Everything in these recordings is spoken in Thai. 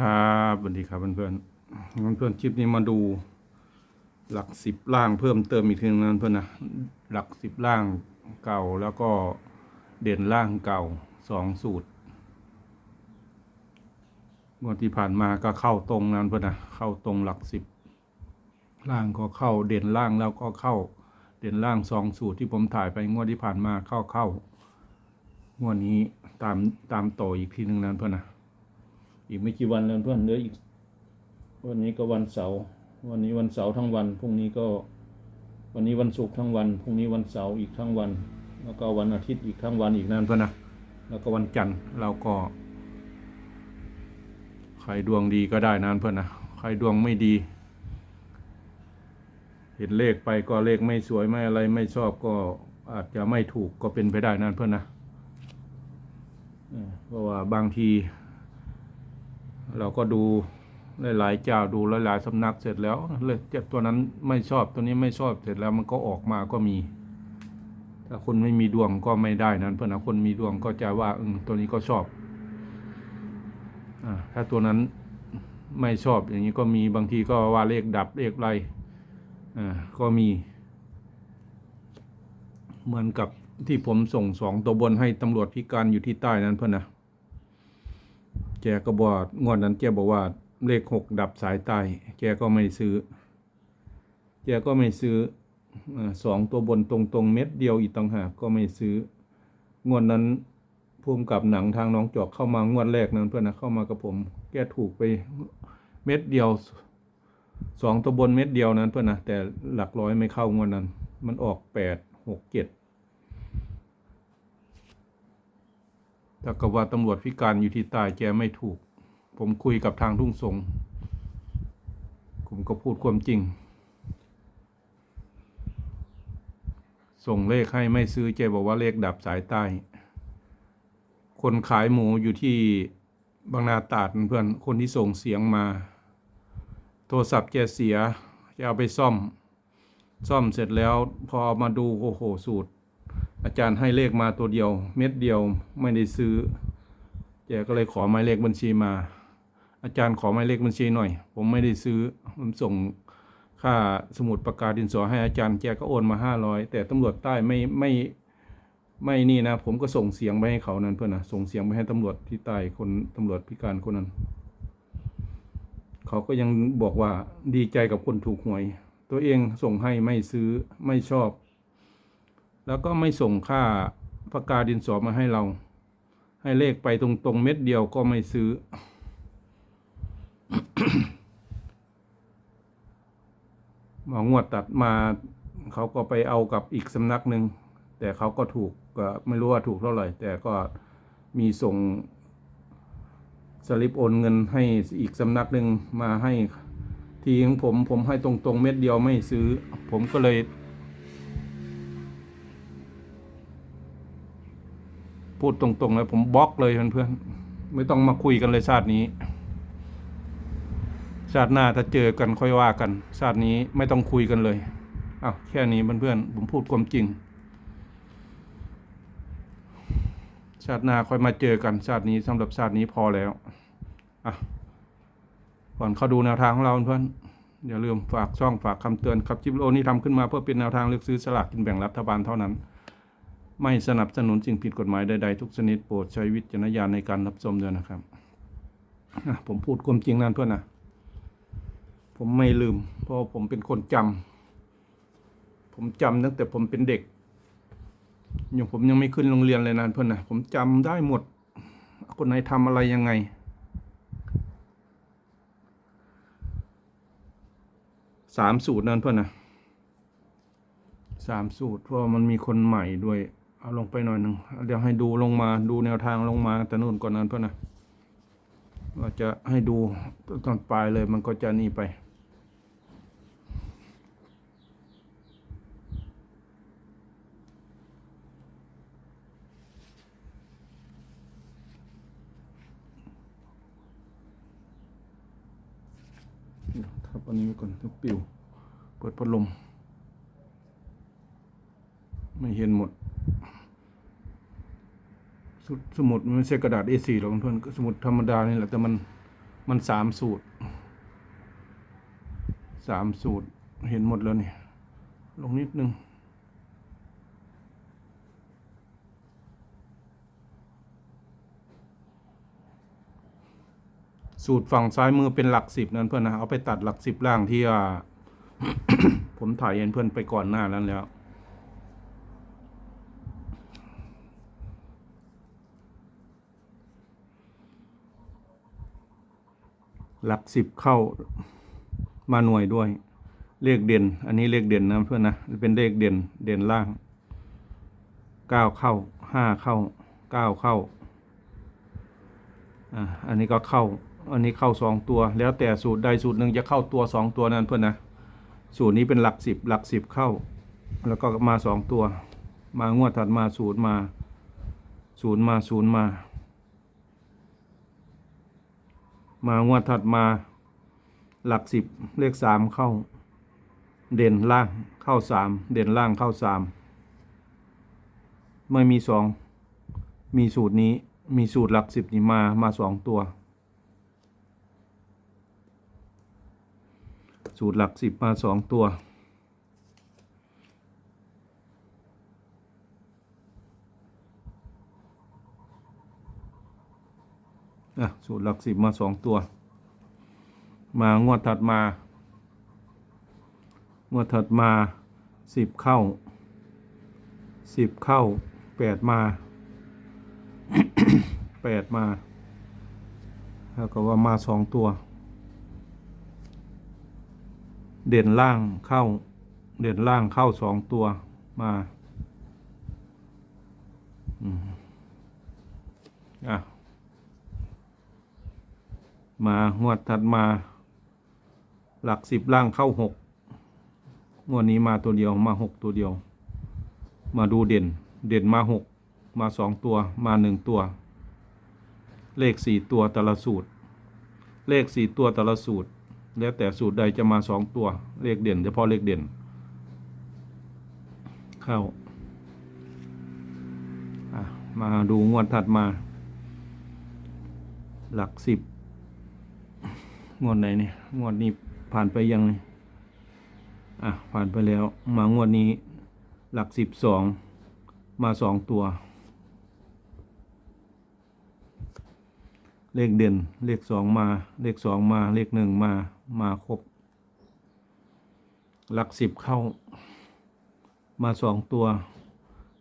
ครับสวัสดีครับเพื่อนเพื่อนๆเพื่อนๆคลิปนี้มาดู หลักสิบล่างเพิ่มเติมอีกทีนึงนะเพื่อนนะหลักสิบล่างเก่าแล้วก็เด่นล่างเก่าสองสูตรงวดที่ผ่านมาก็เข้าตรงนั้นเพื่อนนะเข้าตรงหลักสิบล่างก็เข้าเด่นล่างแล้วก็เข้าเด่นล่างสองสูตรที่ผมถ่ายไปงวดที่ผ่านมาเข้าเข้างวดนี้ตามตามต่ออีกทีหนึ่งนั้นเพื่อนนะ อีกไม่กี่วันแล้วเพื่อนเหลืออีก วันนี้ก็วันเสาร์วันนี้วันเสาร์ทั้งวันพรุ่งนี้ก็วันนี้วันศุกร์ทั้งวันพรุ่งนี้วันเสาร์อีกทั้งวัน แล้วก็วันอาทิตย์อีกทั้งวันอีกนั่นเพื่อนนะแล้วก็วันจันทร์เราก็ใครดวงดีก็ได้นั่นเพื่อนนะใครดวงไม่ดี เห็นเลขไปก็เลขไม่สวยไม่อะไรไม่ชอบก็อาจจะไม่ถูกก็เป็นไปได้นั่นเพื่อนนะเออเพราะว่าบางที เราก็ดูหลายๆเจ้าดูหลายๆสำนักเสร็จแล้วเลยเจ็บตัวนั้นไม่ชอบตัวนี้ไม่ชอบเสร็จแล้วมันก็ออกมาก็มี ถ้าคนไม่มีดวงก็ไม่ได้นั้น เพื่อนนะคนมีดวงก็จะว่าอืตัวนี้ก็ชอบอาถ้าตัวนั้นไม่ชอบอย่างนี้ก็มีบางทีก็ว่าเลขดับเลขไรอ่าก็มี เหมือนกับที่ผมส่งสองตัวบนให้ตำรวจพิการอยู่ที่ใต้นั้นเพื่อนนะ แกก็บอกงวดนั้นแกบอกว่าเลขหกดับสายใต้แกก็ไม่ซื้อ แกก็ไม่ซื้อสองตัวบนตรงๆ เม็ดเดียวอีกต่างหากก็ไม่ซื้องวดนั้นภูมกับหนังทางน้องจอกเข้ามางวดแรกนั้นเพื่อนนะเข้ามากับผม แกถูกไปเม็ดเดียวสองตัวบนเม็ดเดียวนั้นเพื่อนนะแต่หลักร้อยไม่เข้างวดนั้น มันออกแปดหกเจ็ด ถ้ากับว่าตำรวจพิการอยู่ที่ใต้แกไม่ถูก ผมคุยกับทางทุ่งสงผมก็พูดความจริง ส่งเลขให้ไม่ซื้อแกบอกว่าเลขดับสายใต้ คนขายหมูอยู่ที่บางนาตาดเพื่อนคนที่ส่งเสียงมา โทรศัพท์แกเสียจะเอาไปซ่อม ซ่อมเสร็จแล้วพอมาดูโอ้โหสูตร อาจารย์ให้เลขมาตัวเดียว เม็ดเดียวไม่ได้ซื้อแกก็เลยขอหมายเลขบัญชีมา อาจารย์ขอหมายเลขบัญชีหน่อย ผมไม่ได้ซื้อผมส่งค่าสมุดประกาศดินสอให้อาจารย์แกก็โอนมาห้าร้อยแต่ตำรวจใต้ไม่ไม่ไม่นี่นะ ผมก็ส่งเสียงไปให้เขานั้นเพื่อนนะส่งเสียงไปให้ตำรวจที่ใต้คนตำรวจพิการคนนั้น เขาก็ยังบอกว่าดีใจกับคนถูกหวย ตัวเองส่งให้ไม่ซื้อไม่ชอบ แล้วก็ไม่ส่งค่าปากกาดินสอมาให้เรา ให้เลขไปตรงๆเม็ดเดียวก็ไม่ซื้อ หมองวดตัดมาเขาก็ไปเอากับอีกสำนักหนึ่งแต่เขาก็ถูกก็ไม่รู้ว่าถูกเท่าไหร่ แต่ก็มีส่งสลิปโอนเงินให้อีกสำนักหนึ่งมาให้ทีของผมผมให้ตรงๆเม็ดเดียวไม่ซื้อ ผมก็เลย พูดตรงๆเลยผมบล็อกเลยเพื่อนๆไม่ต้องมาคุยกันเลยชาตินี้ ชาติหน้าถ้าเจอกันค่อยว่ากัน ชาตินี้ไม่ต้องคุยกันเลยอ้าวแค่นี้เพื่อนๆผมพูดความจริง ชาติหน้าค่อยมาเจอกันชาตินี้สำหรับชาตินี้พอแล้วอะก่อนเข้าดูแนวทางของเราเพื่อนอย่าลืมฝากช่องฝากคำเตือนครับจิบโลนี้ทำขึ้นมาเพื่อเป็นแนวทางเลือกซื้อสลากกินแบ่งรัฐบาลเท่านั้น ไม่สนับสนุนสิ่งผิดกฎหมายใดๆทุกชนิดโปรดใช้วิจารณญาณในการรับชมด้วยนะครับ ผมพูดความจริงนั่นเพื่อนนะผมไม่ลืม เพราะผมเป็นคนจำผมจำตั้งแต่ผมเป็นเด็กอย่างผมยังไม่ขึ้นโรงเรียนเลยนะเพื่อนนะผมจำได้หมด คนไหนทำอะไรยังไง สามสูตรนั่นเพื่อนนะสามสูตรเพราะมันมีคนใหม่ด้วย เอาลงไปหน่อยหนึ่งเดี๋ยวให้ดูลงมาดูแนวทางลงมาแต่นู่นก่อนนั้นเพื่อนนะว่าจะให้ดูตอนปลายเลยมันก็จะนี่ไปทับอันนี้ไว้ก่อนทับปิว เปิดพัดลม ไม่เห็นหมด สสมุดมันไม่ใช่กระดาษ A4 หรอกเพื่อนก็สมุดธรรมดานี่แหละแต่มันมันสามสูตรสามสูตรเห็นหมดแล้วเนี่ยลงนิดนึงสูตรฝั่งซ้ายมือเป็นหลักสิบนั่นเพื่อนนะเอาไปตัดหลักสิบล่างที่ว่าผมถ่ายเห็นเพื่อนไปก่อนหน้านั้นแล้ว หลักสิบเข้ามาหน่วยด้วย เลขเด่น อันนี้เลขเด่นนะเพื่อนนะเป็นเลขเด่นเด่นล่างเก้าเข้าห้าเข้าเก้าเข้าอ่าอันนี้ก็เข้า อันนี้เข้าสองตัว แล้วแต่สูตรใดสูตรหนึ่งจะเข้าตัวสองตัวนั้นเพื่อนนะสูตรนี้เป็นหลักสิบหลักสิบเข้า แล้วก็มาสองตัว มางวดถัดมาศูนย์มาศูนย์มาศูนย์มา มางวดถัดมา หลักสิบเลขสามเข้า เด่นล่างเข้าสามเด่นล่างเข้าสามไม่มีสองมีสูตรนี้มีสูตรหลักสิบนี้มามาสองตัว สูตรหลักสิบมาสองตัว อะสูตรหลักสิบมาสองตัว มางวดถัดมา งวดถัดมาสิบเข้าสิบเข้าแปดมาแปดมาแล้วก็ว่ามาสองตัว เด่นล่างเข้า เด่นล่างเข้าสองตัวมาอืมอะ มางวดถัดมา หลักสิบล่างเข้าหกงวดนี้มาตัวเดียวมาหกตัวเดียว มาดูเด่น เด่นมาหกมาสองตัวมาหนึ่งตัว เลขสี่ตัวแต่ละสูตร เลขสี่ตัวแต่ละสูตร แล้วแต่สูตรใดจะมาสองตัว เลขเด่นเฉพาะเลขเด่น เข้ามาดูงวดถัดมา หลักสิบ งวดไหนเนี่ยงวดนี้ผ่านไปยังเนี่ยอะผ่านไปแล้ว มางวดนี้หลักสิบสองมาสองตัว เลขเด่น เลขสองมา เลขสองมา เลขหนึ่งมา มาครบ หลักสิบเข้า มาสองตัว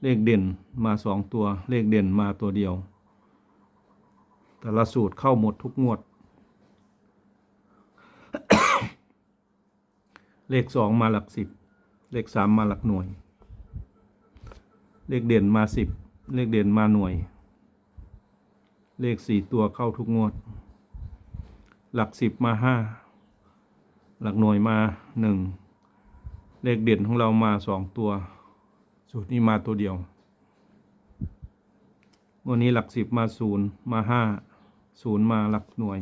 เลขเด่นมาสองตัว เลขเด่นมาตัวเดียว แต่ละสูตรเข้าหมดทุกงวด เลขสองมาหลักสิบ เลขสามมาหลักหน่วย เลขเด่นมาสิบ เลขเด่นมาหน่วย เลขสี่ตัวเข้าทุกงวด หลักสิบมาห้า หลักหน่วยมาหนึ่ง เลขเด่นของเรามาสองตัว สูตรนี้มาตัวเดียววันนี้หลักสิบมาศูนย์มาห้าศูนย์มาหลักหน่วย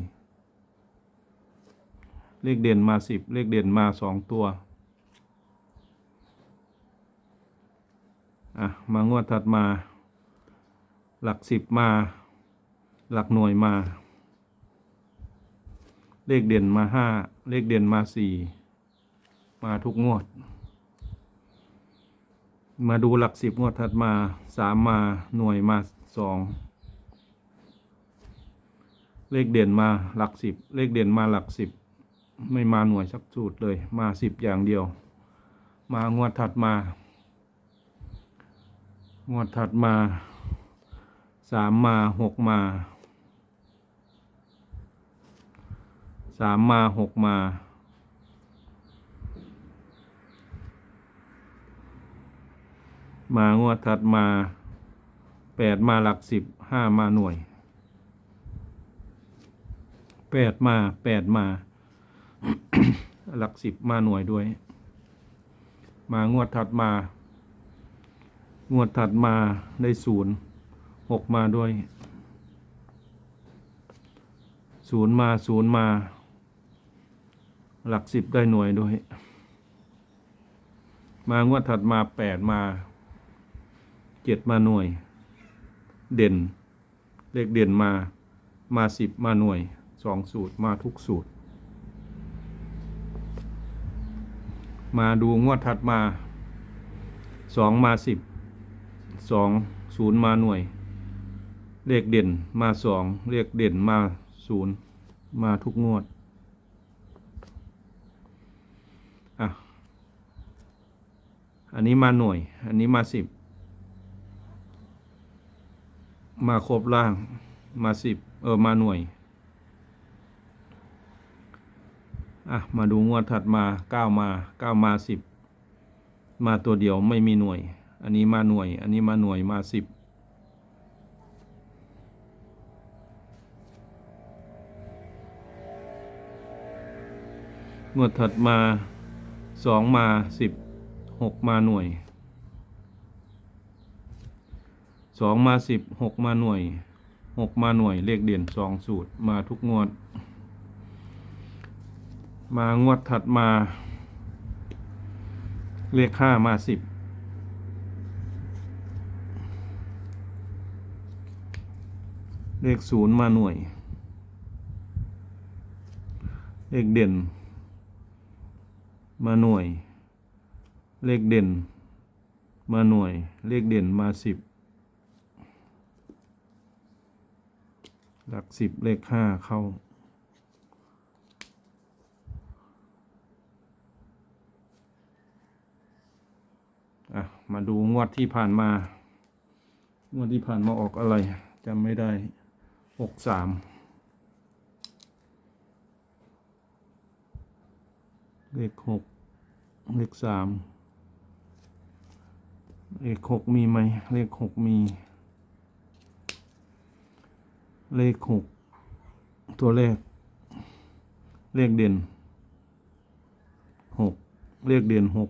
เลขเด่นมาสิบเลขเด่นมาสองตัว อะ มางวดถัดมา หลักสิบมา หลักหน่วยมา เลขเด่นมาห้าเลขเด่นมาสี่มาทุกงวด มาดูหลักสิบงวดถัดมาสามมาหน่วยมาสองเลขเด่นมาหลักสิบเลขเด่นมาหลักสิบ ไม่มาหน่วยสักสูตรเลย มาสิบอย่างเดียว มางวดถัดมา งวดถัดมาสามมาหกมาสามมาหกมามา งวดถัดมาแปดมาหลักสิบห้ามาหน่วยแปดมาแปดมา หลักสิบมาหน่วยด้วย มางวดถัดมา งวดถัดมาได้ศูนย์หกมาด้วยศูนย์มาศูนย์มา หลักสิบได้หน่วยด้วย มางวดถัดมาแปดมาเจ็ดมาหน่วย เด่น เลขเด่นมามาสิบมาหน่วยสองสูตรมาทุกสูตร มาดูงวดถัดมาสองมาสิบสองศูนย์มาหน่วย เลขเด่นมาสองเลขเด่นมาศูนย์มาทุกงวดอะอันนี้มาหน่วย อันนี้มาสิบมาครบล่างมาสิบเออมาหน่วย อะ มาดูงวดถัดมาเก้ามาเก้ามาสิบมาตัวเดียวไม่มีหน่วย อันนี้มาหน่วย อันนี้มาหน่วยมาสิบงวดถัดมาสองมาสิบหกมาหน่วยสองมาสิบหกมาหน่วยหกมาหน่วยเลขเด่นสองสูตรมาทุกงวด มางวดถัดมา เลขห้ามาสิบเลขศูนย์มาหน่วย เลขเด่น มาหน่วย เลขเด่น มาหน่วย เลขเด่นมาสิบหลักสิบเลขห้าเข้า อะ มาดูงวดที่ผ่านมา งวดที่ผ่านมาออกอะไรจำไม่ได้หกสามเลขหกเลขสามเลขหกมีไหมเลขหกมี เลขหกตัวเลข เลขเด่นหกเลขเด่นหก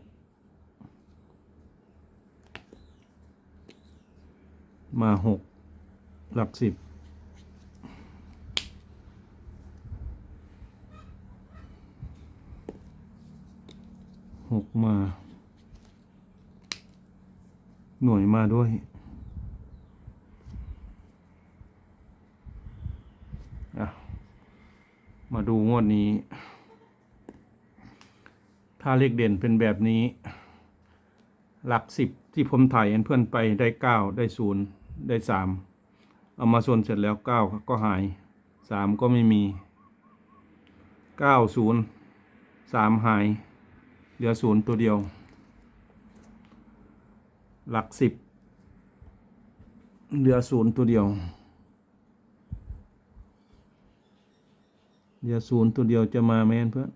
มาหกหลักสิบหกมา หน่วยมาด้วยอะมาดูงวดนี้ ถ้าเลขเด่นเป็นแบบนี้ หลักสิบที่ผมถ่ายให้เพื่อนไปได้เก้าได้ศูนย์ ได้สามเอามาส่วนเสร็จแล้วเก้าก็หายสามก็ไม่มีเก้าศูนย์สามหาย เหลือศูนย์ตัวเดียว หลักสิบเหลือศูนย์ตัวเดียว เหลือศูนย์ตัวเดียวจะมาไหมเพื่อน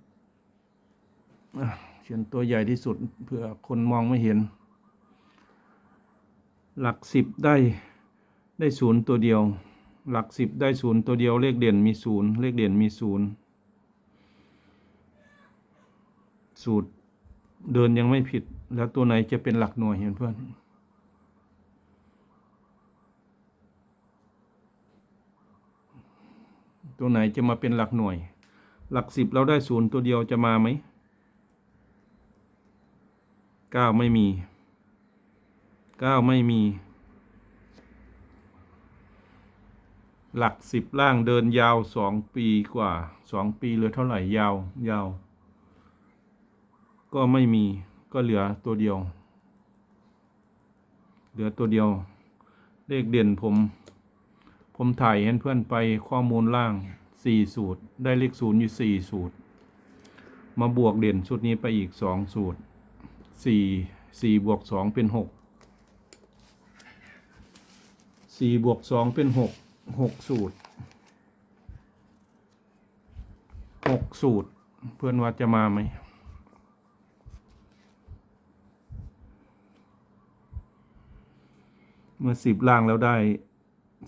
เขียนตัวใหญ่ที่สุดเพื่อคนมองไม่เห็น หลักสิบได้ ได้ศูนย์ตัวเดียว หลักสิบได้ศูนย์ตัวเดียว เลขเด่นมีศูนย์เลขเด่นมีศูนย์สูตรเดินยังไม่ผิด แล้วตัวไหนจะเป็นหลักหน่วยเห็นเพื่อนตัวไหนจะมาเป็นหลักหน่วย หลักสิบเราได้ศูนย์ตัวเดียวจะมาไหมเก้าไม่มีเก้าไม่มี หลักสิบล่างเดินยาวสองปีกว่าสองปีเหลือเท่าไหร่ยาวยาว ก็ไม่มีก็เหลือตัวเดียว เหลือตัวเดียว เลขเด่นผม ผมถ่ายให้เพื่อนไปข้อมูลล่างสี่สูตร ได้เลขศูนย์อยู่สี่สูตร มาบวกเด่นชุดนี้ไปอีกสองสูตรสี่สี่บวกสองเป็นหกสี่บวกสองเป็นหก หกสูตรหกสูตร เพื่อนว่าจะมาไหมเมื่อสิบล่างแล้วได้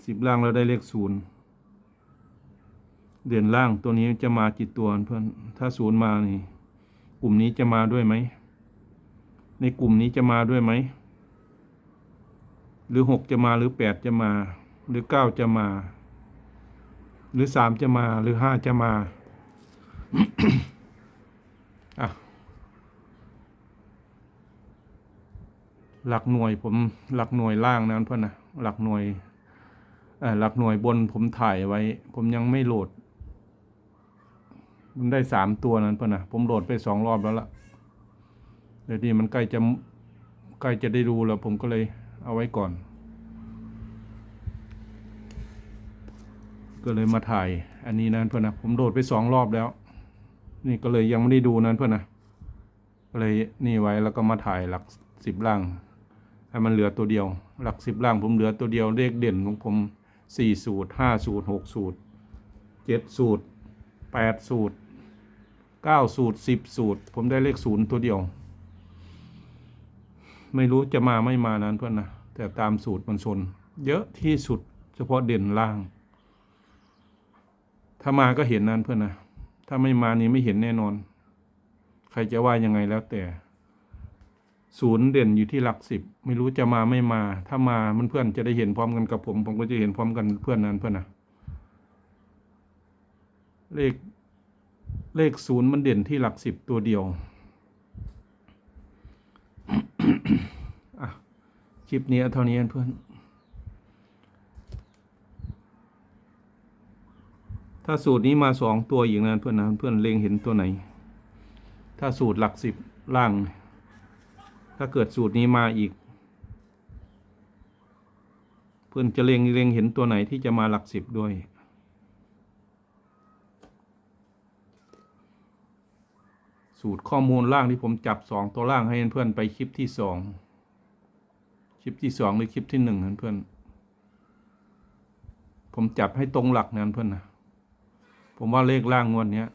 สิบล่างแล้วได้เลขศูนย์เด่นล่างตัวนี้จะมากี่ตัวเพื่อนถ้าศูนย์มานี่ กลุ่มนี้จะมาด้วยไหม ในกลุ่มนี้จะมาด้วยไหม หรือหกจะมาหรือแปดจะมา หรือเก้าจะมา หรือสามจะมาหรือห้าจะมาอะหลักหน่วยผมหลักหน่วยล่างนะเพื่อนนะหลักหน่วยอ่อหลักหน่วยบนผมถ่ายไว้ ผมยังไม่โหลด มันได้สามตัวนั้นเพื่อนนะผมโหลดไปสองรอบแล้วละเดี๋ยวนี้มันใกล้จะใกล้จะได้ดูแล้ว ผมก็เลยเอาไว้ก่อน ก็เลยมาถ่ายอันนี้นั้นเพื่อนนะผมโหลดไปสองรอบแล้ว นี่ก็เลยยังไม่ได้ดูนั้นเพื่อนนะก็เลยนี่ไว้แล้วก็มาถ่ายหลักสิบล่างให้มันเหลือตัวเดียว หลักสิบล่างผมเหลือตัวเดียวเลขเด่นของผมสี่สูตรห้าสูตรหกสูตรเจ็ดสูตรแปดสูตรเก้าสูตรสิบสูตร ผมได้เลขศูนย์ตัวเดียว ไม่รู้จะมาไม่มานั้นเพื่อนนะแต่ตามสูตรมันชน เยอะที่สุดเฉพาะเด่นล่าง ถ้ามาก็เห็นนั้นเพื่อนนะ ถ้าไม่มานี่ไม่เห็นแน่นอน ใครจะว่ายังไงแล้วแต่ ศูนย์เด่นอยู่ที่หลักสิบ ไม่รู้จะมาไม่มา ถ้ามามันเพื่อนจะได้เห็นพร้อมกันกับผม ผมก็จะเห็นพร้อมกันเพื่อนนั้นเพื่อนนะเลขเลขศูนย์มันเด่นที่หลักสิบตัวเดียวอะคลิปนี้เอาเท่านี้เพื่อน ถ้าสูตรนี้มาสองตัวอีกนะเพื่อนนะเพื่อนเล็งเห็นตัวไหน ถ้าสูตรหลักสิบล่าง ถ้าเกิดสูตรนี้มาอีก เพื่อนจะเล็งเล็งเห็นตัวไหนที่จะมาหลักสิบด้วยสูตรข้อมูลล่างที่ผมจับสองตัวล่างให้เพื่อนไปคลิปที่สองคลิปที่สองหรือคลิปที่หนึ่งเพื่อนผมจับให้ตรงหลักนั้นเพื่อนนะ ผมว่าเลขล่างงวดเนี้ย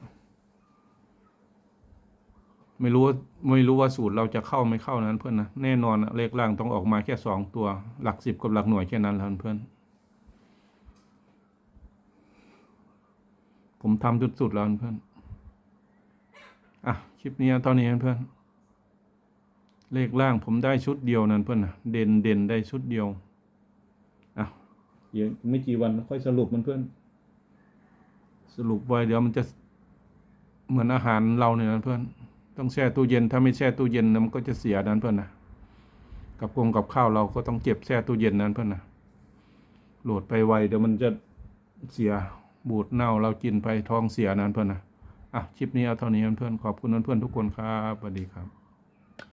ไม่รู้ว่าไม่รู้ว่าสูตรเราจะเข้าไม่เข้านั้นเพื่อนนะแน่นอนอะเลขล่างต้องออกมาแค่สองตัว หลักสิบกับหลักหน่วยแค่นั้นแหละเพื่อน ผมทำจุดสุดแล้วเพื่อนอะคลิปนี้ตอนนี้เพื่อนเลขล่างผมได้ชุดเดียวนั้นเพื่อนนะเด่นเด่นได้ชุดเดียวอะเดี๋ยวไม่กี่วันค่อยสรุปมันเพื่อน สรุปไว้เดี๋ยวมันจะเหมือนอาหารเราเนี่ยนะเพื่อน ต้องแช่ตู้เย็น ถ้าไม่แช่ตู้เย็นนะมันก็จะเสียนั้นเพื่อนนะกับกงกับข้าวเราก็ต้องเก็บแช่ตู้เย็นนั้นเพื่อนนะโหลดไปไวเดี๋ยวมันจะเสียบูดเน่าเรากินไปท้องเสียนั้นเพื่อนนะอะคลิปนี้เอาเท่านี้เพื่อนขอบคุณเพื่อนทุกคนครับสวัสดีครับ